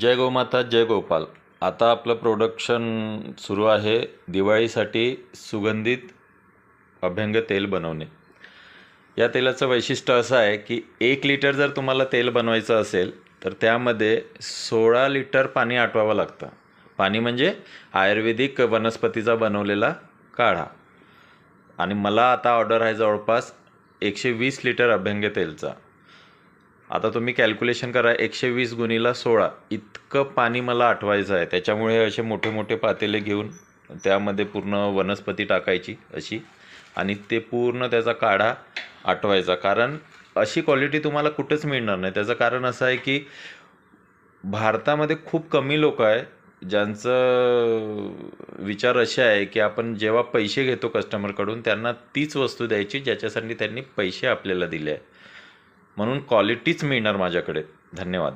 जय गोमाता जय गोपाल. आता आपलं प्रोडक्शन सुरू आहे दिवाळीसाठी सुगंधित अभ्यंग तेल बनवणे. या तेलाचं वैशिष्ट्य असं आहे की एक लिटर जर तुम्हाला तेल बनवायचं असेल तर त्यामध्ये सोळा लिटर पाणी आटवावं लागतं. पाणी म्हणजे आयुर्वेदिक वनस्पतीचा बनवलेला काढा. आणि मला आता ऑर्डर आहे जवळपास एकशे वीस लिटर अभ्यंग तेलचा. आता तुम्ही कॅल्क्युलेशन करा एकशे वीस गुणीला सोळा. इतकं पाणी मला आठवायचं आहे. त्याच्यामुळे असे मोठे मोठे पातेले घेऊन त्यामध्ये पूर्ण वनस्पती टाकायची अशी. आणि ते पूर्ण त्याचा काढा आठवायचा. कारण अशी क्वालिटी तुम्हाला कुठेच मिळणार नाही. त्याचं कारण असं आहे की भारतामध्ये खूप कमी लोक आहे. ज्यांचं विचार असे आहे की आपण जेव्हा पैसे घेतो कस्टमरकडून त्यांना तीच वस्तू द्यायची ज्याच्यासाठी त्यांनी पैसे आपल्याला दिले आहे. म्हणून क्वालिटीच मिळणार माझ्याकडे. धन्यवाद.